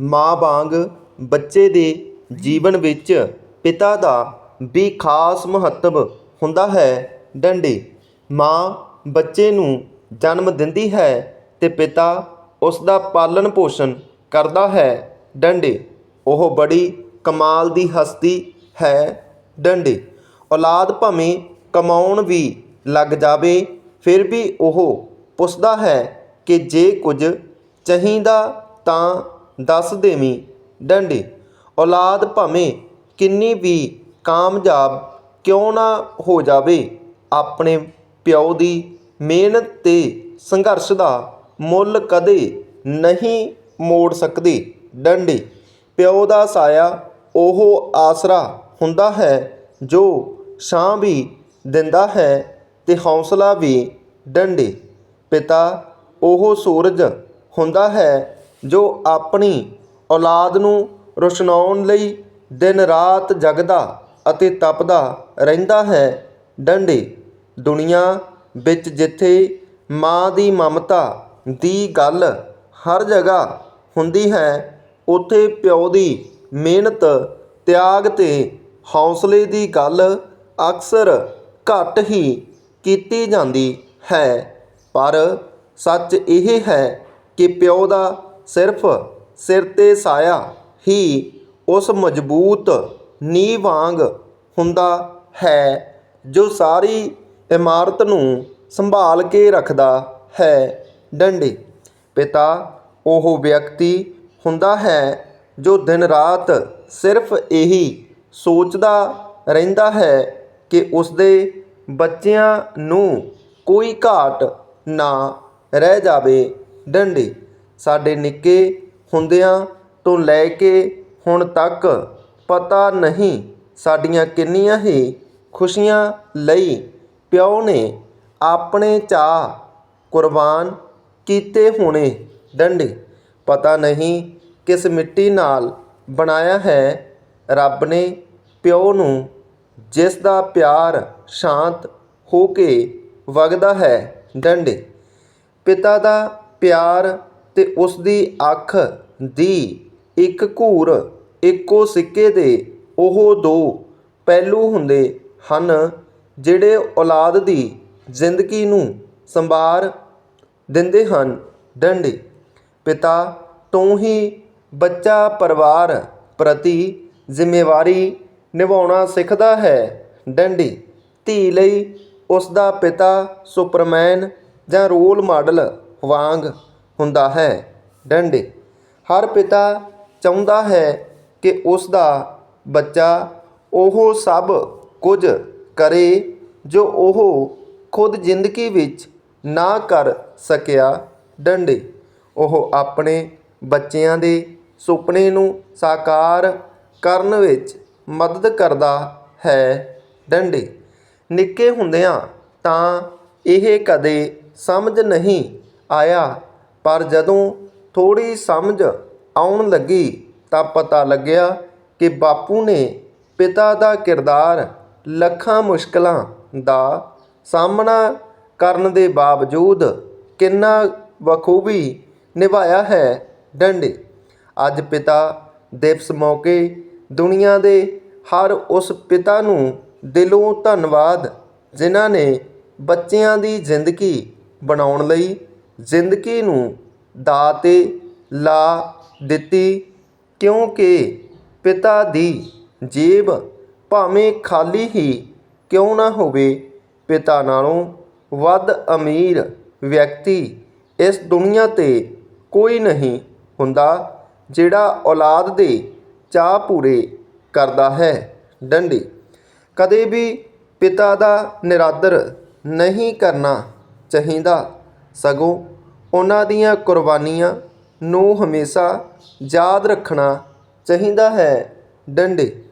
ਮਾਂ ਵਾਂਗ ਬੱਚੇ ਦੇ ਜੀਵਨ ਵਿੱਚ ਪਿਤਾ ਦਾ ਵੀ ਖਾਸ ਮਹੱਤਵ ਹੁੰਦਾ ਹੈ। ਡੰਡੇ। ਮਾਂ ਬੱਚੇ ਨੂੰ ਜਨਮ ਦਿੰਦੀ ਹੈ ਤੇ ਪਿਤਾ ਉਸ ਦਾ ਪਾਲਣ ਪੋਸ਼ਣ ਕਰਦਾ ਹੈ। ਡੰਡੇ। ਉਹ ਬੜੀ ਕਮਾਲ ਦੀ ਹਸਤੀ ਹੈ। ਡੰਡੇ। ਔਲਾਦ ਭਾਵੇਂ ਕਮਾਉਣ ਵੀ ਲੱਗ ਜਾਵੇ, ਫਿਰ ਵੀ ਉਹ ਪੁੱਛਦਾ ਹੈ ਕਿ ਜੇ ਕੁਝ ਚਾਹੀਦਾ ਤਾਂ ਦੱਸ ਦੇਵੀਂ ਡੰਡੇ। ਔਲਾਦ ਭਾਵੇਂ ਕਿੰਨੀ ਵੀ ਕਾਮਯਾਬ ਕਿਉਂ ਨਾ ਹੋ ਜਾਵੇ, ਆਪਣੇ ਪਿਓ ਦੀ ਮਿਹਨਤ ਤੇ ਸੰਘਰਸ਼ ਦਾ ਮੁੱਲ ਕਦੇ ਨਹੀਂ ਮੋੜ ਸਕਦੀ। ਡੰਡੇ। ਪਿਓ ਦਾ ਸਾਇਆ ਉਹ ਆਸਰਾ ਹੁੰਦਾ ਹੈ ਜੋ ਛਾਂ ਵੀ ਦਿੰਦਾ ਹੈ ਤੇ ਹੌਸਲਾ ਵੀ ਡੰਡੇ। ਪਿਤਾ ਉਹ ਸੂਰਜ ਹੁੰਦਾ ਹੈ ਜੋ ਆਪਣੀ ਔਲਾਦ ਨੂੰ ਰੋਸ਼ਨਾਉਣ ਲਈ ਦਿਨ ਰਾਤ ਜਗਦਾ ਅਤੇ ਤਪਦਾ ਰਹਿੰਦਾ ਹੈ, ਡੰਡੇ, ਦੁਨੀਆ ਵਿੱਚ ਜਿੱਥੇ ਮਾਂ ਦੀ ਮਮਤਾ ਦੀ ਗੱਲ ਹਰ ਜਗ੍ਹਾ ਹੁੰਦੀ ਹੈ, ਉੱਥੇ ਪਿਓ ਦੀ ਮਿਹਨਤ, ਤਿਆਗ ਤੇ ਹੌਸਲੇ ਦੀ ਗੱਲ ਅਕਸਰ ਘੱਟ ਹੀ ਕੀਤੀ ਜਾਂਦੀ ਹੈ। ਪਰ ਸੱਚ ਇਹ ਹੈ ਕਿ ਪਿਓ ਦਾ ਸਿਰਫ ਸਿਰ ਤੇ ਸਾਇਆ ਹੀ ਉਸ ਮਜ਼ਬੂਤ ਨੀਂਹ ਵਾਂਗ ਹੁੰਦਾ ਹੈ, ਜੋ ਸਾਰੀ ਇਮਾਰਤ ਨੂੰ ਸੰਭਾਲ ਕੇ ਰੱਖਦਾ ਹੈ। ਡੰਡੇ। ਪਿਤਾ, ਉਹ ਵਿਅਕਤੀ ਹੁੰਦਾ ਹੈ, ਜੋ ਦਿਨ ਰਾਤ ਸਿਰਫ ਇਹੀ ਸੋਚਦਾ ਰਹਿੰਦਾ ਹੈ ਕਿ ਉਸਦੇ ਬੱਚਿਆਂ ਨੂੰ ਕੋਈ ਘਾਟ ਨਾ ਰਹਿ ਜਾਵੇ। ਡੰਡੇ। ਸਾਡੇ ਨਿੱਕੇ ਹੁੰਦਿਆਂ ਤੋਂ ਲੈ ਕੇ ਹੁਣ ਤੱਕ ਪਤਾ ਨਹੀਂ ਸਾਡੀਆਂ ਕਿੰਨੀਆਂ ਹੀ ਖੁਸ਼ੀਆਂ ਲਈ ਪਿਓ ਨੇ ਆਪਣੇ ਚਾਅ ਕੁਰਬਾਨ ਕੀਤੇ ਹੋਣੇ ਡੰਡੇ। ਪਤਾ ਨਹੀਂ ਕਿਸ ਮਿੱਟੀ ਨਾਲ ਬਣਾਇਆ ਹੈ ਰੱਬ ਨੇ ਪਿਓ ਨੂੰ, ਜਿਸ ਦਾ ਪਿਆਰ ਸ਼ਾਂਤ ਹੋ ਕੇ ਵਗਦਾ ਹੈ ਡੰਡੇ। ਪਿਤਾ ਦਾ ਪਿਆਰ ਤੇ ਉਸ ਦੀ ਅੱਖ ਦੀ ਇੱਕ ਘੂਰ ਇੱਕੋ ਸਿੱਕੇ ਦੇ ਉਹ ਦੋ ਪਹਿਲੂ ਹੁੰਦੇ ਹਨ ਜਿਹੜੇ ਔਲਾਦ ਦੀ ਜ਼ਿੰਦਗੀ ਨੂੰ ਸੰਭਾਰ ਦਿੰਦੇ ਹਨ। ਡੰਡੇ ਪਿਤਾ, ਤੋਂ ਹੀ ਬੱਚਾ ਪਰਿਵਾਰ ਪ੍ਰਤੀ ਜ਼ਿੰਮੇਵਾਰੀ ਨਿਭਾਉਣਾ ਸਿੱਖਦਾ ਹੈ। ਡੰਡੀ ਧੀ ਲਈ ਉਸ ਦਾ ਪਿਤਾ ਸੁਪਰਮੈਨ ਜਾਂ ਰੋਲ ਮਾਡਲ ਵਾਂਗ ਹੁੰਦਾ ਹੈ। ਡੰਡੇ। ਹਰ ਪਿਤਾ ਚਾਹੁੰਦਾ ਹੈ ਕਿ ਉਸ ਦਾ ਬੱਚਾ ਉਹ ਸਭ ਕੁਝ ਕਰੇ ਜੋ ਉਹ ਖੁਦ ਜ਼ਿੰਦਗੀ ਵਿੱਚ ਨਾ ਕਰ ਸਕਿਆ। ਡੰਡੇ। ਉਹ ਆਪਣੇ ਬੱਚਿਆਂ ਦੇ ਸੁਪਨੇ ਨੂੰ ਸਾਕਾਰ ਕਰਨ ਵਿੱਚ ਮਦਦ ਕਰਦਾ ਹੈ। ਡੰਡੇ। ਨਿੱਕੇ ਹੁੰਦਿਆਂ ਤਾਂ ਇਹ ਕਦੇ ਸਮਝ ਨਹੀਂ ਆਇਆ ਪਰ ਜਦੋਂ ਥੋੜ੍ਹੀ ਸਮਝ ਆਉਣ ਲੱਗੀ ਤਾਂ ਪਤਾ ਲੱਗਿਆ ਕਿ ਬਾਪੂ ਨੇ ਪਿਤਾ ਦਾ ਕਿਰਦਾਰ ਲੱਖਾਂ ਮੁਸ਼ਕਲਾਂ ਦਾ ਸਾਹਮਣਾ ਕਰਨ ਦੇ ਬਾਵਜੂਦ ਕਿੰਨਾ ਬਖੂਬੀ ਨਿਭਾਇਆ ਹੈ ਡੰਡੇ। ਅੱਜ ਪਿਤਾ ਦਿਵਸ ਮੌਕੇ ਦੁਨੀਆ ਦੇ ਹਰ ਉਸ ਪਿਤਾ ਨੂੰ ਦਿਲੋਂ ਧੰਨਵਾਦ, ਜਿਨ੍ਹਾਂ ਨੇ ਬੱਚਿਆਂ ਦੀ ਜ਼ਿੰਦਗੀ ਬਣਾਉਣ ਲਈ ਜ਼ਿੰਦਗੀ ਨੂੰ ਦਾਅ 'ਤੇ ਲਾ ਦਿੱਤੀ ਕਿਉਂਕਿ ਪਿਤਾ ਦੀ ਜੇਬ ਭਾਵੇਂ ਖਾਲੀ ਹੀ ਕਿਉਂ ਨਾ ਹੋਵੇ, ਪਿਤਾ ਨਾਲੋਂ ਵੱਧ ਅਮੀਰ ਵਿਅਕਤੀ ਇਸ ਦੁਨੀਆ 'ਤੇ ਕੋਈ ਨਹੀਂ ਹੁੰਦਾ ਜਿਹੜਾ ਔਲਾਦ ਦੇ ਚਾਅ ਪੂਰੇ ਕਰਦਾ ਹੈ। ਡੰਡੀ, ਕਦੇ ਵੀ ਪਿਤਾ ਦਾ ਨਿਰਾਦਰ ਨਹੀਂ ਕਰਨਾ ਚਾਹੀਦਾ। ਸਗੋਂ ਉਹਨਾਂ ਦੀਆਂ ਕੁਰਬਾਨੀਆਂ ਨੂੰ ਹਮੇਸ਼ਾ ਯਾਦ ਰੱਖਣਾ ਚਾਹੀਦਾ ਹੈ। ਡੰਡੇ